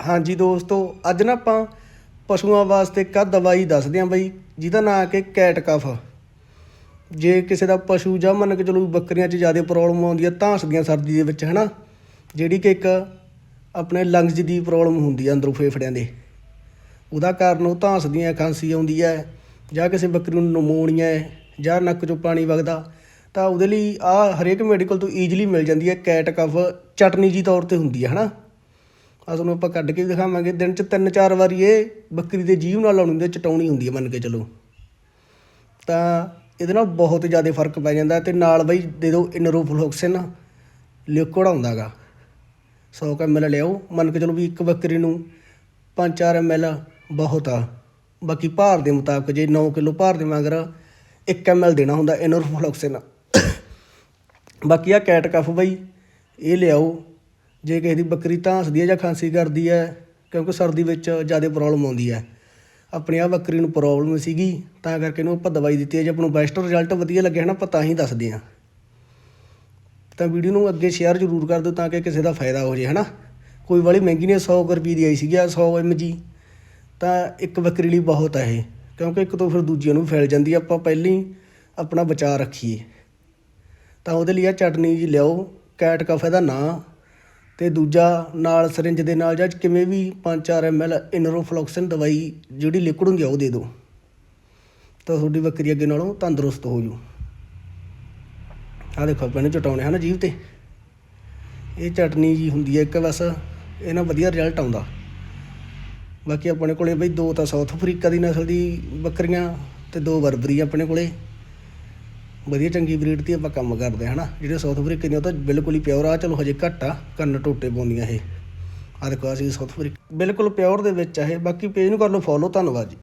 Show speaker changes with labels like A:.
A: ਹਾਂਜੀ ਦੋਸਤੋ, ਅੱਜ ਨਾ ਆਪਾਂ ਪਸ਼ੂਆਂ ਵਾਸਤੇ ਇੱਕ ਆਹ ਦਵਾਈ ਦੱਸਦੇ ਆਂ ਬਈ, ਜਿਹਦਾ ਨਾਂ ਕਿ ਕੈਟ ਕਫ ਜੇ ਕਿਸੇ ਦਾ ਪਸ਼ੂ ਜਾਂ ਮੰਨ ਕੇ ਚਲੋ ਬੱਕਰੀਆਂ 'ਚ ਜ਼ਿਆਦਾ ਪ੍ਰੋਬਲਮ ਆਉਂਦੀ ਹੈ ਧਾਂਸਦੀਆਂ ਸਰਦੀ ਦੇ ਵਿੱਚ, ਹਨਾ? ਜਿਹੜੀ ਕਿ ਇੱਕ ਆਪਣੇ ਲੰਗਸ ਦੀ ਪ੍ਰੋਬਲਮ ਹੁੰਦੀ ਹੈ ਅੰਦਰੋਂ ਫੇਫੜਿਆਂ ਦੇ। ਉਹਦਾ ਕਾਰਨ ਉਹ ਧਾਂਸਦੀਆਂ ਖਾਂਸੀ ਆਉਂਦੀ ਹੈ ਜਾਂ ਕਿਸੇ ਬੱਕਰੀ ਨੂੰ ਨਮੋਨੀਆ ਹੈ ਜਾਂ ਨੱਕ 'ਚੋਂ ਪਾਣੀ ਵਗਦਾ, ਤਾਂ ਉਹਦੇ ਲਈ ਆ ਹਰੇਕ ਮੈਡੀਕਲ ਤੋਂ ਈਜ਼ੀਲੀ ਮਿਲ ਜਾਂਦੀ ਹੈ ਕੈਟ ਕਫ ਚਟਨੀ ਜੀ ਤੌਰ ਤੇ ਹੁੰਦੀ ਹੈ ਹਨਾ? ਆ ਤੁਹਾਨੂੰ ਆਪਾਂ ਕੱਢ ਕੇ ਵੀ ਦਿਖਾਵਾਂਗੇ। ਦਿਨ 'ਚ ਤਿੰਨ ਚਾਰ ਵਾਰੀ ਇਹ ਬੱਕਰੀ ਦੇ ਜੀਭ ਨਾਲ ਲਾਉਣੀ ਹੁੰਦੀ ਹੈ, ਚਟਾਉਣੀ ਹੁੰਦੀ ਹੈ ਮੰਨ ਕੇ ਚਲੋ। ਤਾਂ ਇਹਦੇ ਨਾਲ ਬਹੁਤ ਜ਼ਿਆਦਾ ਫ਼ਰਕ ਪੈ ਜਾਂਦਾ ਤੇ ਨਾਲ ਬਈ ਦੇ ਦਿਓ ਇਨਰੋਫਲੋਕਸਿਨ ਲਿਕੁਇਡ ਆਉਂਦਾਗਾ। 100 ml ਲਿਆਓ। ਮੰਨ ਕੇ ਚਲੋ ਵੀ ਇੱਕ ਬੱਕਰੀ ਨੂੰ 5-4 ml ਬਹੁਤ ਆ। ਬਾਕੀ ਭਾਰ ਦੇ ਮੁਤਾਬਕ ਜੇ 9 ਕਿਲੋ ਭਾਰ ਦੇ ਮਗਰ 1 ml ਦੇਣਾ ਹੁੰਦਾ ਇਨਰੋਫਲੋਕਸਿਨ। ਬਾਕੀ ਆ ਕੈਟ ਕਫ ਬਈ, ਇਹ ਲਿਆਓ। ਜੇ ਕਿਸੇ ਦੀ ਬੱਕਰੀ ਧਾਂਸਦੀ ਹੈ ਜਾਂ ਖਾਂਸੀ ਕਰਦੀ ਹੈ, ਕਿਉਂਕਿ ਸਰਦੀ ਵਿੱਚ ਜ਼ਿਆਦਾ ਪ੍ਰੋਬਲਮ ਆਉਂਦੀ ਹੈ। ਆਪਣੀ ਆ ਬੱਕਰੀ ਨੂੰ ਪ੍ਰੋਬਲਮ ਸੀਗੀ, ਤਾਂ ਕਰਕੇ ਇਹਨੂੰ ਆਪਾਂ ਦਵਾਈ ਦਿੱਤੀ ਹੈ। ਜੇ ਆਪਾਂ ਨੂੰ ਬੈਸਟ ਰਿਜ਼ਲਟ ਵਧੀਆ ਲੱਗੇ ਨਾ ਆਪਾਂ ਤਾਂ ਹੀ ਦੱਸਦੇ ਹਾਂ। ਤਾਂ ਵੀਡੀਓ ਨੂੰ ਅੱਗੇ ਸ਼ੇਅਰ ਜ਼ਰੂਰ ਕਰ ਦਿਓ ਤਾਂ ਕਿ ਕਿਸੇ ਦਾ ਫਾਇਦਾ ਹੋ ਜੇ ਹਨਾ। ਕੋਈ ਵਾਲੀ ਮਹਿੰਗੀ ਨਹੀਂ 100 ਕੁ ਰੁਪਏ ਦੀ ਆਈ ਸੀਗੀ 100 mg ਤਾਂ ਇੱਕ ਬੱਕਰੀ ਲਈ ਬਹੁਤ ਹੈ ਇਹ, ਕਿਉਂਕਿ ਇੱਕ ਤੋਂ ਫਿਰ ਦੂਜਿਆਂ ਨੂੰ ਫੈਲ ਜਾਂਦੀ ਹੈ ਆਪਾਂ ਪਹਿਲਾਂ ਹੀ ਆਪਣਾ ਬਚਾਅ ਰੱਖੀਏ। ਤਾਂ ਉਹਦੇ ਲਈ ਆ ਚਟਨੀ ਜੀ ਲਿਆਓ, ਕੈਟ ਕਫ ਇਹਦਾ ਨਾਂ ਅਤੇ ਦੂਜਾ ਨਾਲ ਸਰਿੰਜ ਦੇ ਨਾਲ ਜਾਂ ਕਿਵੇਂ ਵੀ 5-4 ml ਇਨਰੋਫਲੋਕਸਿਨ ਦਵਾਈ ਜਿਹੜੀ ਲਿਕੁਇਡ ਹੁੰਦੀ ਆ, ਉਹ ਦੇ ਦਿਓ। ਤਾਂ ਤੁਹਾਡੀ ਬੱਕਰੀ ਅੱਗੇ ਨਾਲੋਂ ਤੰਦਰੁਸਤ ਹੋ ਜੂ। ਆ ਦੇਖੋ, ਆਪਾਂ ਇਹਨੂੰ ਚਟਾਉਣੇ ਹਨ ਜੀਵ ਤੇ। ਇਹ ਚਟਨੀ ਜੀ ਹੁੰਦੀ ਹੈ ਇੱਕ ਬਸ, ਇਹ ਨਾਲ ਵਧੀਆ ਰਿਜ਼ਲਟ ਆਉਂਦਾ। ਬਾਕੀ ਆਪਣੇ ਕੋਲੇ ਬਈ ਦੋ ਤਾਂ ਸਾਊਥ ਅਫਰੀਕਾ ਦੀ ਨਸਲ ਦੀ ਬੱਕਰੀਆਂ ਤੇ ਦੋ ਬਰਬਰੀ ਆਪਣੇ ਕੋਲੇ। ਵਧੀਆ ਚੰਗੀ ਬਰੀਡ ਦੀ ਆਪਾਂ ਕੰਮ ਕਰਦੇ ਹਾਂ, ਹਨਾ? ਜਿਹੜੇ ਸਾਊਥ ਅਫਰੀਕਾ ਦੀਆਂ ਉਹ ਤਾਂ ਬਿਲਕੁਲ ਹੀ ਪਿਓਰ ਆ, ਚਲੋ ਹਜੇ ਘੱਟ ਆ, ਕੰਨ ਟੋਟੇ ਪਾਉਂਦੀਆਂ ਇਹ। ਆ ਦੇਖੋ, ਅਸੀਂ ਸਾਊਥ ਅਫਰੀਕਾ ਬਿਲਕੁਲ ਪਿਓਰ ਦੇ ਵਿੱਚ ਆ ਇਹ। ਬਾਕੀ ਪੇਜ ਨੂੰ ਕਰ ਲਓ ਫੋਲੋ ਧੰਨਵਾਦ ਜੀ।